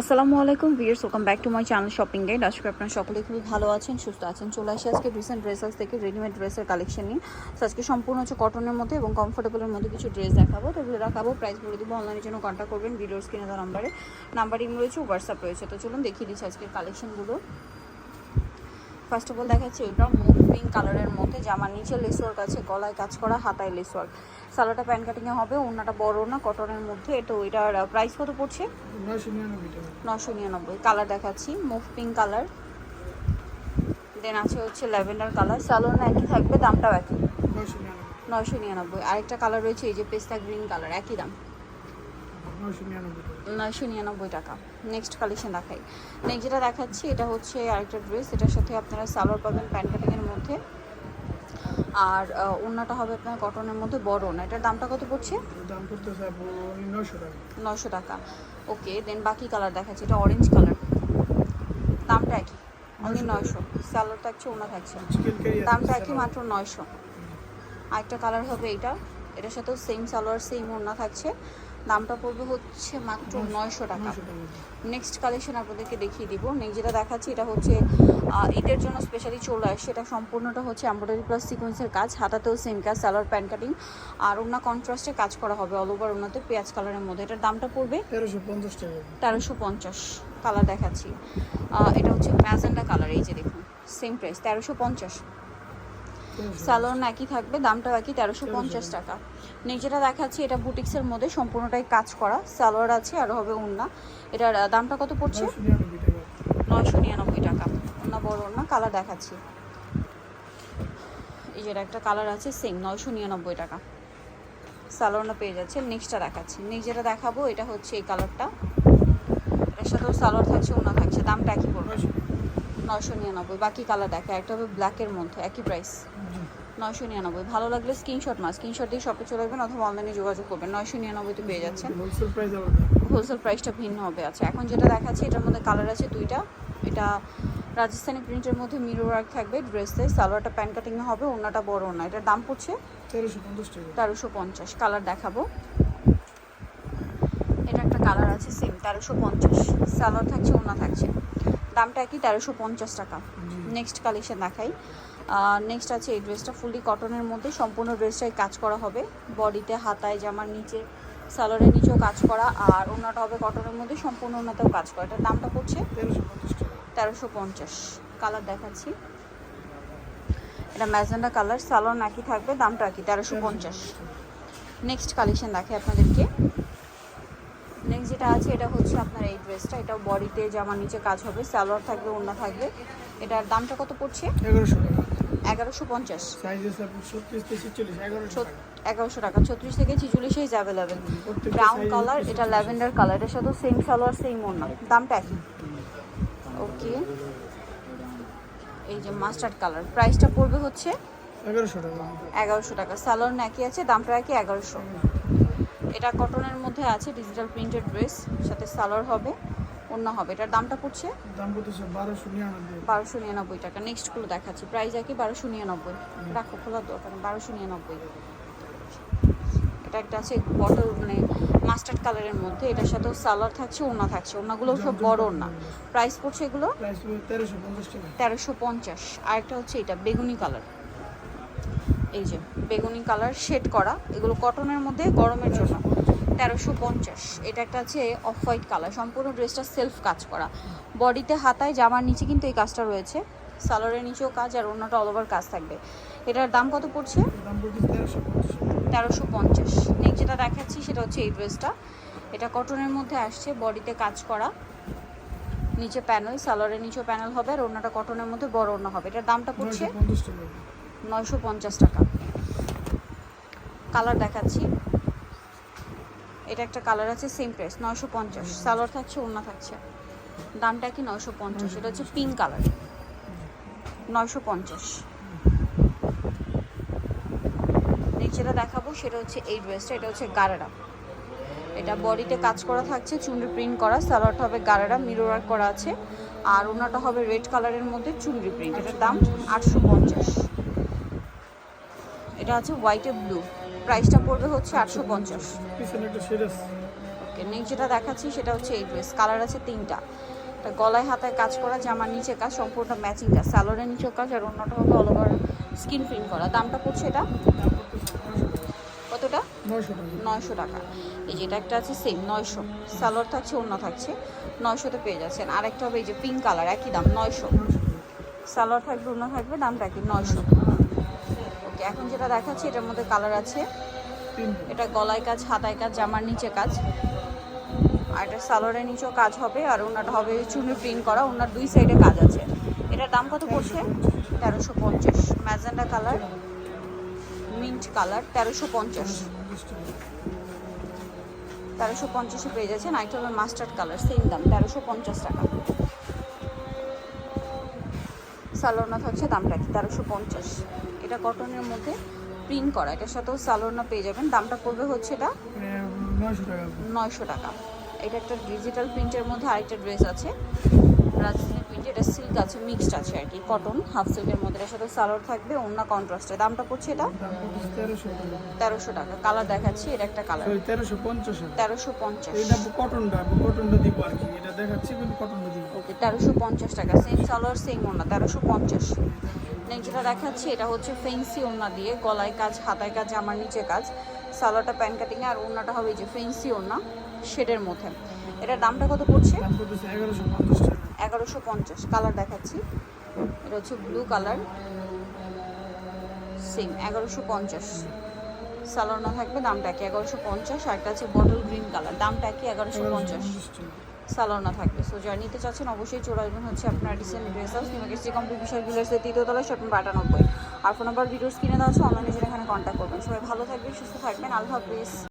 আসসালামু আলাইকুম viewers welcome back to my channel shopping guide আজকে আপনারা সকলে খুবই ভালো আছেন সুস্থ আছেন। চলে আসি আজকে রিসেন্ট ড্রেসেস থেকে রেডিমেড ড্রেসের কালেকশন নিয়ে। So, আজকে সম্পূর্ণ হচ্ছে কটনের মধ্যে এবং কমফোর্টেবলের মধ্যে কিছু ড্রেস দেখাবো। তো এগুলো দেখাবো প্রাইস বলে দিব অনলাইনের জন্য কন্ট্যাক্ট করবেন ভিডিওর স্ক্রিনে দেওয়া নাম্বারে নাম্বার ইম রয়েছে হোয়াটসঅ্যাপ রয়েছে। তো চলুন দেখিয়ে দিচ্ছি আজকের কালেকশনগুলো ফার্স্ট অফ অল দেখাচ্ছি এটা মুভ পিঙ্ক কালারের মধ্যে জামার নিচে লেস ওয়ার্ক আছে, গলায় কাজ করা, হাতায় লেস ওয়ার্ক সালোটা প্যান্ট কাটিংয়ে হবে ওনাটা বড় না কটনের মধ্যে, তো এটার প্রাইস কত পড়ছে? নশো নিরানব্বই কালার দেখাচ্ছি মুভ পিঙ্ক কালার দেন আছে হচ্ছে ল্যাভেন্ডার কালার সালোন একই থাকবে, দামটাও একই। নশো নিরানব্বই, আরেকটা কালার রয়েছে, এই যে পেস্তা গ্রিন কালার একই দাম। নয়শো নিরানব্বই টাকা। নেক্সট কালেকশন দেখাই। নেক্সট যেটা দেখাচ্ছি, এটা হচ্ছে আরেকটা ড্রেস এটার সাথে আপনারা সালোয়ার পাবেন প্যান্ট কাটিংয়ের মধ্যে। আর ওড়নাটা হবে আপনার কটনের মধ্যে বড় ওড়না। এটার দামটা কত পড়ছে? দাম আপু নয়শো টাকা। নশো টাকা। ওকে দেন বাকি কালার দেখাচ্ছি। এটা অরেঞ্জ কালার দামটা একই? অনলি নয়শো। সালোয়ার থাকছে। ওনা থাকছে দামটা একই মাত্র নয়শো। আরেকটা কালার হবে এটা। এটার সাথেও সেম সালোয়ার সেম ওড়না থাকছে। দামটা পড়বে হচ্ছে মাত্র নয়শো টাকা। নেক্সট কালেকশন আপনাদেরকে দেখিয়ে দিব। নেক্সট যেটা দেখাচ্ছি এটা হচ্ছে ঈদের জন্য স্পেশালি চলে আসছে এটা সম্পূর্ণটা হচ্ছে এমব্রয়ডারি প্লাস সিকোয়েন্সের কাজ। হাতাতেও সেম কাজ সালোয়ার প্যান্ট কাটিং আর ওনা কন্ট্রাস্টে কাজ করা হবে অল ওভার ওনাতে পেঁয়াজ কালারের মধ্যে। এটার দামটা পড়বে তেরোশো পঞ্চাশ টাকা। তেরোশো পঞ্চাশ কালার দেখাচ্ছি। এটা হচ্ছে ম্যাজেন্ডা কালার এই যে দেখুন সেম প্রাইস তেরোশো পঞ্চাশ। স্যালোন একই থাকবে দামটা একই তেরোশো পঞ্চাশ টাকা। নেক্সট যেটা দেখাচ্ছি এটা বুটিক্সের মধ্যে সম্পূর্ণটাই কাজ করা সালোয়ার আছে আর হবে ওন্না এটার দামটা কত পড়ছে? নয়শো নিরানব্বই টাকা। ওন্না বড় ওন্না কালার দেখাচ্ছি। এই যেটা একটা কালার আছে সেম নয়শো নিরানব্বই টাকা। সালোয়ারটা পেয়ে যাচ্ছে নেক্সটটা দেখাচ্ছি। নেক্সট যেটা দেখাবো এটা হচ্ছে এই কালারটা। এটার সাথেও সালোয়ার থাকছে ওনা থাকছে দামটা একই পড়বে। নয়শো। নয়শো নিরানব্বই বাকি কালার দেখা একটা হবে ব্ল্যাকের মধ্যে একই প্রাইস নয়শো নিরানব্বই। ভালো লাগলে স্ক্রিনশট মাস স্ক্রিনশট দিয়ে শপে চলে আসবেন অথবা অনলাইনে যোগাযোগ করবেন। নয়শো নিরানব্বইতে পেয়ে যাচ্ছেন। হোলসেল হোলসেল প্রাইসটা ভিন্ন হবে আচ্ছা। এখন যেটা দেখাচ্ছি এটার মধ্যে কালার আছে দুইটা। এটা রাজস্থানি প্রিন্টের মধ্যে মিরর ওয়ার্ক থাকবে ড্রেসে সালোয়ারটা প্যান্ট কাটিং হবে ওনাটা বড় ওনা এটার দাম পড়ছে তেরোশো পঞ্চাশ তেরোশো পঞ্চাশ। কালার দেখাবো। এটা একটা কালার আছে সেম তেরোশো পঞ্চাশ। সালোয়ার থাকছে ওনা থাকছে। দামটা একই তেরোশো পঞ্চাশ টাকা। নেক্সট কালেকশন দেখাই। নেক্সট আছে এই ড্রেসটা ফুলি কটনের মধ্যে সম্পূর্ণ ড্রেসটাই কাজ করা হবে। বডিতে হাতায় জামার নিচে সালোয়ারের নিচেও কাজ করা আর ওনাটা হবে কটনের মধ্যে সম্পূর্ণ ওনাতেও কাজ করা। এটার দামটা পড়ছে? তেরোশো পঞ্চাশ কালার দেখাচ্ছি। এটা ম্যাজেন্ডা কালার সালোয়ার একই থাকবে দামটা একই তেরোশো পঞ্চাশ। নেক্সট কালেকশন দেখে আপনাদেরকে। নেক্সট যেটা আছে এটা হচ্ছে আপনার এই ড্রেসটা এটা বডিতে জামার নিচে কাজ হবে সালোয়ার থাকবে ওড়না থাকবে। এটার দামটা কত পড়ছে? এগারোশো টাকা। এগারোশো পঞ্চাশ। এগারোশো টাকা ছত্রিশ থেকে ছিচল্লিশ সাইজ অ্যাভেলেবেল ব্রাউন কালার এটা ল্যাভেন্ডার কালার এটার সাথে সেম সালোয়ার সেম ওড়না। দামটা একই। ওকে এই যে মাস্টার্ড কালার প্রাইসটা পড়বে হচ্ছে এগারোশো টাকা। এগারোশো টাকা। সালোয়ার একই আছে দামটা একই এগারোশো। এটা কটনের মধ্যে আছে ডিজিটাল প্রিন্টেড ড্রেস সাথে সালোয়ার হবে। অন্য হবে। এটার দামটা পড়ছে? দাম নিরানব্বই। বারোশো নিরানব্বই টাকা। নেক্সটগুলো দেখাচ্ছি। প্রাইস একই বারোশো নিরানব্বই। রাখো খোলা দরকার বারোশো নিরানব্বই। এটা একটা আছে বটল মানে মাস্টার্ড কালারের মধ্যে। এটার সাথেও সালোয়ার থাকছে ওড়না থাকছে। ওড়নাগুলো সব বড় ওড়না। প্রাইস পড়ছে এগুলো? প্রাইস তেরোশো পঞ্চাশ পঞ্চাশ। আরেকটা হচ্ছে এটা বেগুনি কালার এই যে বেগুনি কালার শেড করা। এগুলো কটনের মধ্যে গরমের জন্য। তেরোশো পঞ্চাশ। এটা একটা আছে অফ হোয়াইট কালার। সম্পূর্ণ ড্রেসটা সেলফ কাজ করা। বডিতে হাতায় জামার নিচে কিন্তু এই কাজটা রয়েছে। সালোয়ারের নিচেও কাজ আর অন্যটা অল ওভার কাজ থাকবে। এটার দাম কত পড়ছে? তেরোশো পঞ্চাশ। নেক্সট যেটা দেখাচ্ছি সেটা হচ্ছে এই ড্রেসটা। এটা কটনের মধ্যে আসছে বডিতে কাজ করা। নিচে প্যানেল সালোয়ারের নিচেও প্যানেল হবে আর অন্যটা কটনের মধ্যে বড় অন্য হবে। এটার দামটা পড়ছে? নয়শো পঞ্চাশ টাকা। কালার দেখাচ্ছি। এটা একটা কালার আছে সেম প্রাইস নয়শো পঞ্চাশ। সালোয়ার থাকছে, ওড়না থাকছে। দামটা কি নয়শো পঞ্চাশ? এটা হচ্ছে পিঙ্ক কালার নয়শো পঞ্চাশ। নেক্সট যেটা দেখাবো, সেটা হচ্ছে এই ড্রেসটা এটা হচ্ছে গারারা। এটা বডিতে কাজ করা থাকছে, চুনরি প্রিন্ট করা, সালোয়ারটা হবে গারারা মিরর ওয়ার্ক করা আছে। আর ওনাটা হবে রেড কালারের মধ্যে চুনরি প্রিন্ট এটার দাম আটশো পঞ্চাশ। এটা আছে হোয়াইট ব্লু প্রাইসটা পড়বে হচ্ছে আটশো পঞ্চাশ। ওকে নেক্সট যেটা দেখাচ্ছি সেটা হচ্ছে এই ড্রেস কালার আছে তিনটা। এটা গলায় হাতায় কাজ করা জামার নিচে কাজ সম্পূর্ণ ম্যাচিং কাজ। সালোয়ারের নিচেও কাজ আর অন্যটা হবে অল ওভার স্কিন প্রিন্ট করা। দামটা পড়ছে এটা? কতটা? নয়শো টাকা। নয়শো টাকা। এই যেটা একটা আছে সেম নয়শো। সালোয়ার থাকছে অন্য থাকছে। নয়শোতে পেয়ে যাচ্ছেন। আরেকটা হবে এই যে পিঙ্ক কালার একই দাম নয়শো। সালোয়ার থাকবে অন্য থাকবে দামটা কি নয়শো। এখন যেটা দেখাচ্ছি এটার মধ্যে কালার আছে। এটা গলায় কাজ হাতায় কাজ জামার নিচে কাজ। আর এটা সালোয়ারের নিচেও কাজ হবে আর ওনাটা হবে চুনি প্রিন্ট করা ওনার দুই সাইডে কাজ আছে। এটার দাম কত পড়ছে? তেরোশো পঞ্চাশ। ম্যাজেন্ডা কালার মিন্ট কালার তেরোশো পঞ্চাশ। পঞ্চাশ তেরোশো পঞ্চাশে পেয়ে যাচ্ছেন আরেকটা হবে মাস্টার্ড কালার সেম দাম তেরোশো পঞ্চাশ টাকা। সালোনা হচ্ছে দামটা কি? তেরোশো পঞ্চাশ। এটা কটনের মধ্যে প্রিন্ট করা। এটার সাথেও সালোনা পেয়ে যাবেন। দামটা পড়বে হচ্ছে এটা নয়শো টাকা। এটা একটা ডিজিটাল প্রিন্টের মধ্যে আরেকটা ড্রেস আছে। এটা সিল্ক আছে মিক্সড আছে আর কি কটন হাফ সিল্কের মধ্যে। এটার সাথে সালোয়ার থাকবে অন্য কন্ট্রাস্টে দামটা পড়ছে এটা? তেরোশো টাকা। কালার দেখাচ্ছি এটা একটা কালার তেরোশো পঞ্চাশ তেরোশো পঞ্চাশ। এটা কটনটা কটনটা দিব আর কি। এটা দেখাচ্ছি কিন্তু কটনটা দিব। ওকে তেরোশো পঞ্চাশ টাকা। সেম সালোয়ার সেম ওনা তেরোশো পঞ্চাশ। নেক্সট যেটা দেখাচ্ছি এটা হচ্ছে ফেন্সি ওনা দিয়ে। গলায় কাজ হাতায় কাজ আমার নিচে কাজ। সালোয়ারটা প্যান কাটিংয়ে আর ওনাটা হবে যে ফেন্সি ওনা শেডের মধ্যে। এটার দামটা কত পড়ছে? এগারোশো পঞ্চাশ টাকা। এগারোশো পঞ্চাশ কালার দেখাচ্ছি। এটা হচ্ছে ব্লু কালার সেম এগারোশো পঞ্চাশ। সালোয়ার থাকবে, দামটা কি এগারোশো পঞ্চাশ। আর একটা আছে বটল গ্রিন কালার দামটা কি এগারোশো পঞ্চাশ। সালোনা থাকবে। সো যারা নিতে চাচ্ছেন, অবশ্যই চলে আসবেন হচ্ছে আপনার ডিসেন্ট ড্রেস হাউস নিমাকেসি কমপ্লিট বিষয় বিলাসের তৃতীয়তলা শপিং আটানব্বই আর ফোন নাম্বার ভিডিওস কিনে দেওয়া আছে অনলাইনে যেটা এখানে কন্ট্যাক্ট করবেন। সবাই ভালো থাকবেন, সুস্থ থাকবেন। আল্লাহ হাফিজ।